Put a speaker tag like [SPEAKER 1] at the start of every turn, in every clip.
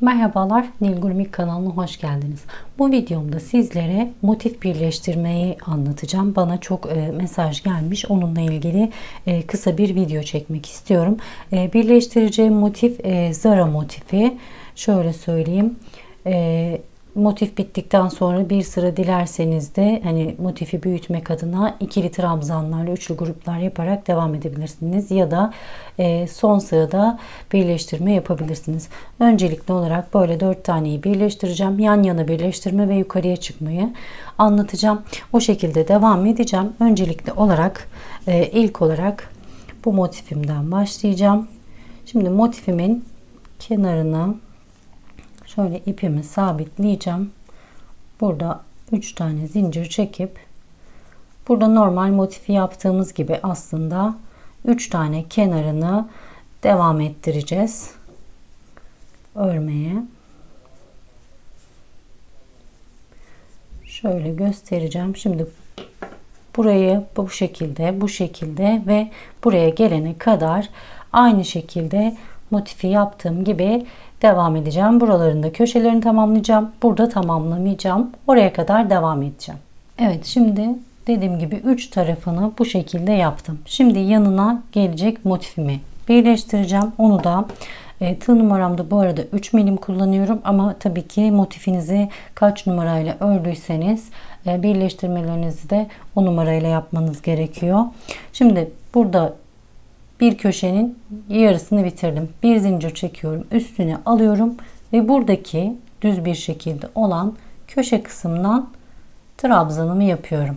[SPEAKER 1] Merhabalar Nilgün Mik kanalına hoş geldiniz. Bu videomda sizlere motif birleştirmeyi anlatacağım. Bana çok e, mesaj gelmiş. Onunla ilgili e, kısa bir video çekmek istiyorum. E, birleştireceğim motif e, Zara motifi. Şöyle söyleyeyim. E, motif bittikten sonra bir sıra dilerseniz de hani motifi büyütmek adına ikili trabzanlarla üçlü gruplar yaparak devam edebilirsiniz ya da e, son sırada birleştirme yapabilirsiniz. Öncelikli olarak böyle dört taneyi birleştireceğim. Yan yana birleştirme ve yukarıya çıkmayı anlatacağım. O şekilde devam edeceğim. Öncelikli olarak e, ilk olarak bu motifimden başlayacağım. Şimdi motifimin kenarını şöyle ipimi sabitleyeceğim. Burada 3 tane zincir çekip burada normal motifi yaptığımız gibi aslında 3 tane kenarını devam ettireceğiz örmeye. Şöyle göstereceğim. Şimdi burayı bu şekilde, bu şekilde ve buraya gelene kadar aynı şekilde motifi yaptığım gibi devam edeceğim. Buralarında köşelerini tamamlayacağım. Burada tamamlamayacağım. Oraya kadar devam edeceğim. Evet şimdi dediğim gibi 3 tarafını bu şekilde yaptım. Şimdi yanına gelecek motifimi birleştireceğim. Onu da e, tığ numaramda bu arada 3 milim kullanıyorum ama tabii ki motifinizi kaç numarayla ördüyseniz e, birleştirmelerinizi de o numarayla yapmanız gerekiyor. Şimdi burada bir köşenin yarısını bitirdim. Bir zincir çekiyorum. Üstüne alıyorum ve buradaki düz bir şekilde olan köşe kısımdan trabzanımı yapıyorum.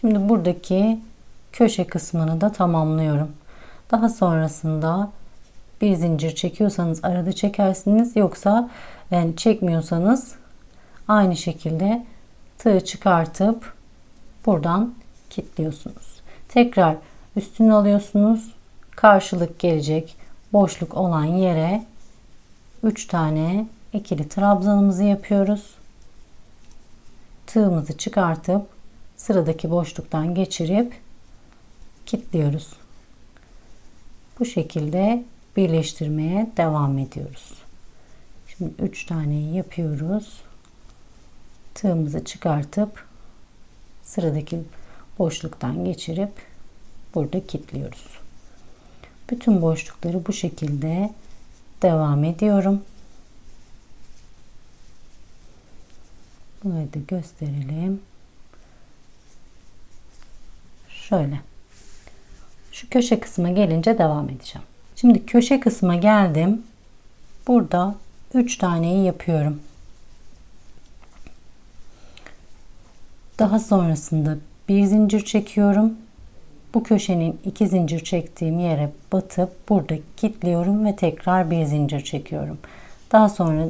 [SPEAKER 1] Şimdi buradaki köşe kısmını da tamamlıyorum. Daha sonrasında bir zincir çekiyorsanız arada çekersiniz. Yoksa yani çekmiyorsanız aynı şekilde tığ çıkartıp buradan kilitliyorsunuz. Tekrar üstünü alıyorsunuz. Karşılık gelecek boşluk olan yere 3 tane ikili trabzanımızı yapıyoruz. Tığımızı çıkartıp sıradaki boşluktan geçirip kilitliyoruz. Bu şekilde birleştirmeye devam ediyoruz. Şimdi 3 taneyi yapıyoruz. Tığımızı çıkartıp sıradaki boşluktan geçirip burada kilitliyoruz. Bütün boşlukları bu şekilde devam ediyorum. Burayı da gösterelim. Şöyle. Şu köşe kısmına gelince devam edeceğim. Şimdi köşe kısmına geldim. Burada 3 taneyi yapıyorum. Daha sonrasında bir zincir çekiyorum. Bu köşenin iki zincir çektiğim yere batıp burada kilitliyorum ve tekrar bir zincir çekiyorum. Daha sonra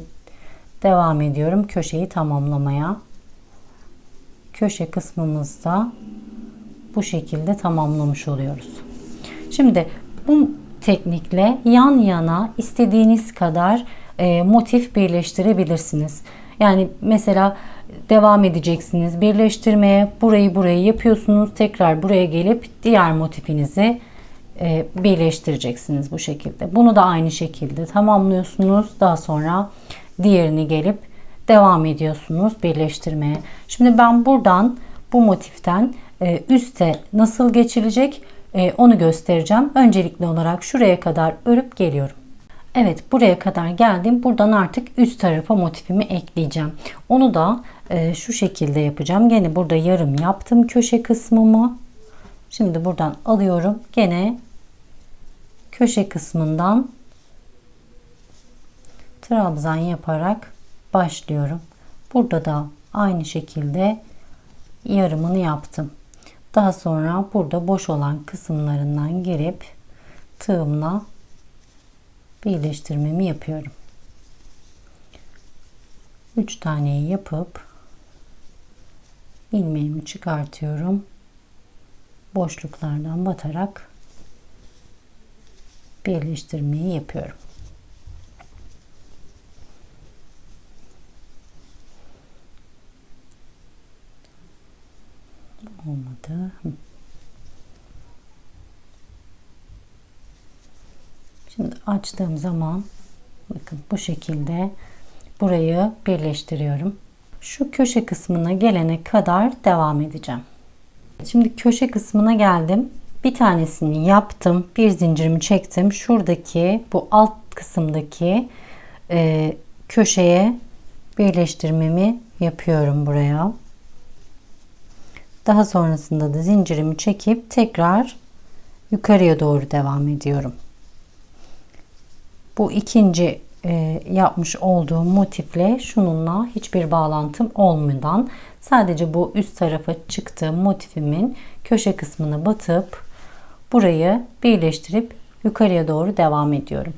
[SPEAKER 1] devam ediyorum köşeyi tamamlamaya. Köşe kısmımızda bu şekilde tamamlamış oluyoruz. Şimdi bu teknikle yan yana istediğiniz kadar e, motif birleştirebilirsiniz. Yani mesela devam edeceksiniz birleştirmeye. Burayı burayı yapıyorsunuz. Tekrar buraya gelip diğer motifinizi e, birleştireceksiniz bu şekilde. Bunu da aynı şekilde tamamlıyorsunuz. Daha sonra diğerini gelip devam ediyorsunuz birleştirmeye. Şimdi ben buradan bu motiften e, üste nasıl geçilecek e, onu göstereceğim. Öncelikli olarak şuraya kadar örüp geliyorum. Evet buraya kadar geldim. Buradan artık üst tarafa motifimi ekleyeceğim. Onu da e, şu şekilde yapacağım. Gene burada yarım yaptım köşe kısmımı. Şimdi buradan alıyorum. Gene köşe kısmından trabzan yaparak başlıyorum. Burada da aynı şekilde yarımını yaptım. Daha sonra burada boş olan kısımlarından girip tığımla birleştirmemi yapıyorum. 3 taneyi yapıp ilmeğimi çıkartıyorum. Boşluklardan batarak birleştirmeyi yapıyorum. Olmadı. Şimdi açtığım zaman Bakın bu şekilde burayı birleştiriyorum. Şu köşe kısmına gelene kadar devam edeceğim. Şimdi köşe kısmına geldim. Bir tanesini yaptım. Bir zincirimi çektim. Şuradaki bu alt kısımdaki e, köşeye birleştirmemi yapıyorum buraya. Daha sonrasında da zincirimi çekip tekrar yukarıya doğru devam ediyorum. Bu ikinci e, yapmış olduğum motifle şununla hiçbir bağlantım olmadan sadece bu üst tarafa çıktığım motifimin köşe kısmını batıp burayı birleştirip yukarıya doğru devam ediyorum.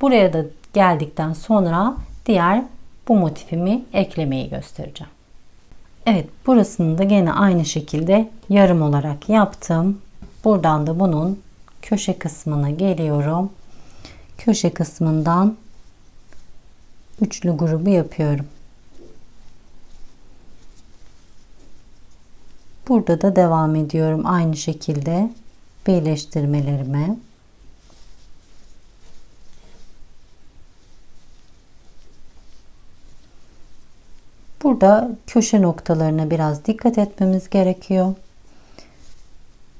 [SPEAKER 1] Buraya da geldikten sonra diğer bu motifimi eklemeyi göstereceğim. Evet burasını da gene aynı şekilde yarım olarak yaptım. Buradan da bunun köşe kısmına geliyorum. Köşe kısmından üçlü grubu yapıyorum. Burada da devam ediyorum aynı şekilde birleştirmelerime. Burada köşe noktalarına biraz dikkat etmemiz gerekiyor.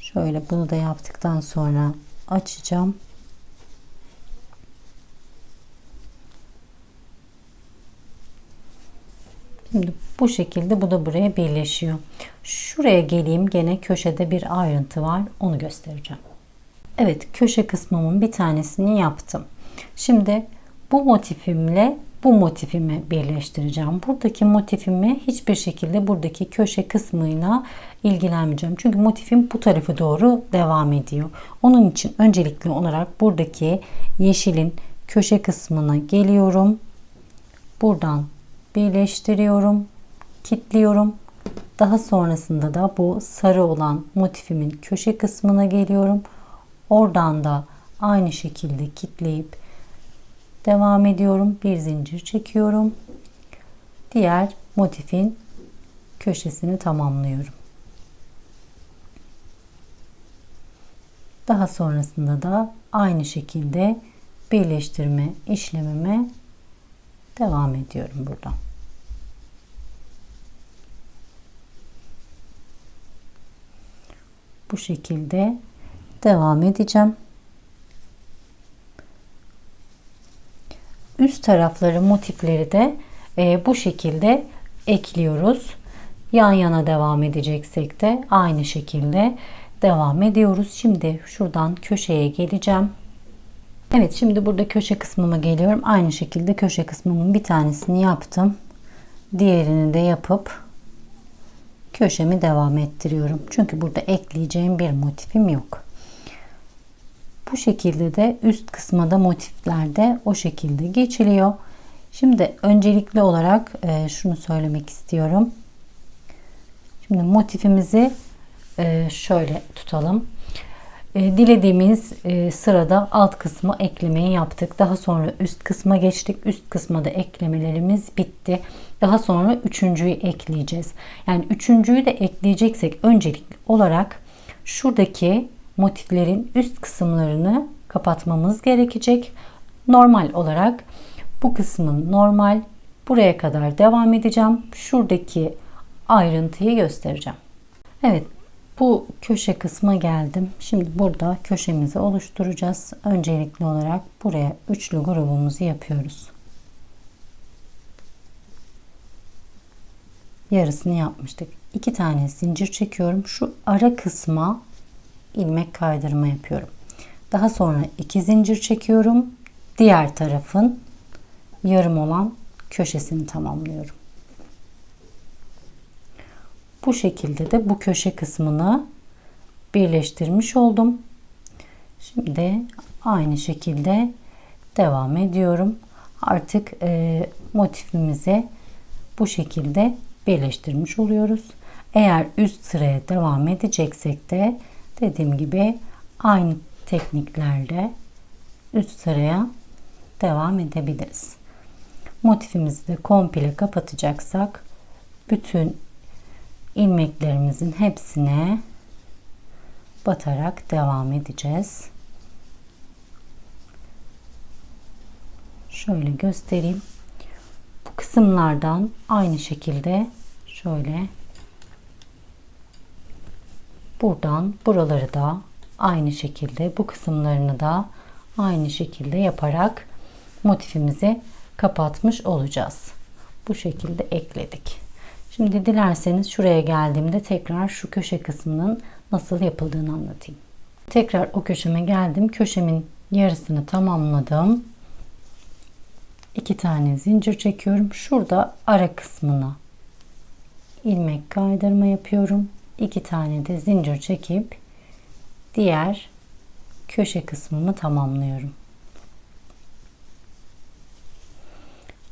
[SPEAKER 1] Şöyle bunu da yaptıktan sonra açacağım. Şimdi bu şekilde bu da buraya birleşiyor. Şuraya geleyim gene köşede bir ayrıntı var onu göstereceğim. Evet köşe kısmımın bir tanesini yaptım. Şimdi bu motifimle bu motifimi birleştireceğim. Buradaki motifimi hiçbir şekilde buradaki köşe kısmıyla ilgilenmeyeceğim. Çünkü motifim bu tarafa doğru devam ediyor. Onun için öncelikli olarak buradaki yeşilin köşe kısmına geliyorum. Buradan birleştiriyorum, kilitliyorum. Daha sonrasında da bu sarı olan motifimin köşe kısmına geliyorum. Oradan da aynı şekilde kilitleyip devam ediyorum. Bir zincir çekiyorum. Diğer motifin köşesini tamamlıyorum. Daha sonrasında da aynı şekilde birleştirme işlemime devam ediyorum buradan. Bu şekilde devam edeceğim. Üst tarafları motifleri de e, bu şekilde ekliyoruz. Yan yana devam edeceksek de aynı şekilde devam ediyoruz. Şimdi şuradan köşeye geleceğim. Evet şimdi burada köşe kısmıma geliyorum. Aynı şekilde köşe kısmımın bir tanesini yaptım. Diğerini de yapıp köşemi devam ettiriyorum. Çünkü burada ekleyeceğim bir motifim yok. Bu şekilde de üst kısma da motifler de o şekilde geçiliyor. Şimdi öncelikli olarak e, şunu söylemek istiyorum. Şimdi motifimizi e, şöyle tutalım. E, dilediğimiz sırada alt kısmı eklemeyi yaptık. Daha sonra üst kısma geçtik. Üst kısma da eklemelerimiz bitti. Daha sonra üçüncüyü ekleyeceğiz. Yani üçüncüyü de ekleyeceksek öncelikli olarak şuradaki motiflerin üst kısımlarını kapatmamız gerekecek. Normal olarak bu kısmın normal buraya kadar devam edeceğim. Şuradaki ayrıntıyı göstereceğim. Evet bu köşe kısma geldim. Şimdi burada köşemizi oluşturacağız. Öncelikli olarak buraya üçlü grubumuzu yapıyoruz. Yarısını yapmıştık. İki tane zincir çekiyorum. Şu ara kısma ilmek kaydırma yapıyorum. Daha sonra iki zincir çekiyorum. Diğer tarafın yarım olan köşesini tamamlıyorum. Bu şekilde de bu köşe kısmını birleştirmiş oldum. Şimdi aynı şekilde devam ediyorum. Artık e, motifimizi bu şekilde birleştirmiş oluyoruz. Eğer üst sıraya devam edeceksek de dediğim gibi aynı tekniklerle üst sıraya devam edebiliriz. Motifimizi de komple kapatacaksak bütün ilmeklerimizin hepsine batarak devam edeceğiz. şöyle göstereyim. Bu kısımlardan aynı şekilde şöyle buradan buraları da aynı şekilde bu kısımlarını da aynı şekilde yaparak motifimizi kapatmış olacağız. Bu şekilde ekledik. Şimdi dilerseniz şuraya geldiğimde tekrar şu köşe kısmının nasıl yapıldığını anlatayım. Tekrar o köşeme geldim. Köşemin yarısını tamamladım. İki tane zincir çekiyorum. Şurada ara kısmına ilmek kaydırma yapıyorum. İki tane de zincir çekip diğer köşe kısmımı tamamlıyorum.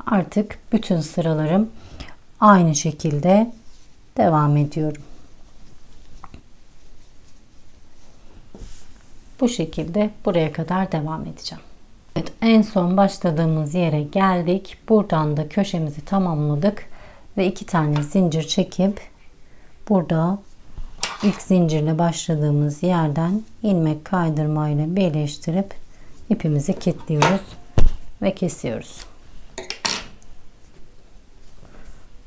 [SPEAKER 1] Artık bütün sıralarım aynı şekilde devam ediyorum. Bu şekilde buraya kadar devam edeceğim. Evet, en son başladığımız yere geldik. Buradan da köşemizi tamamladık ve iki tane zincir çekip burada ilk zincirle başladığımız yerden ilmek kaydırmayla birleştirip ipimizi kilitliyoruz ve kesiyoruz.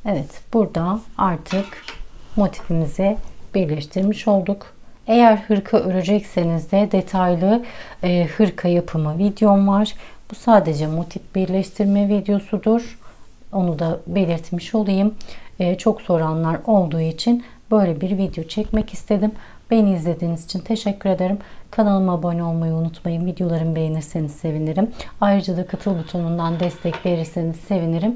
[SPEAKER 1] Evet burada artık motifimizi birleştirmiş olduk. Eğer hırka örecekseniz de detaylı e, hırka yapımı videom var. Bu sadece motif birleştirme videosudur. Onu da belirtmiş olayım. E, çok soranlar olduğu için böyle bir video çekmek istedim. Beni izlediğiniz için teşekkür ederim. Kanalıma abone olmayı unutmayın. Videolarımı beğenirseniz sevinirim. Ayrıca da katıl butonundan destek verirseniz sevinirim.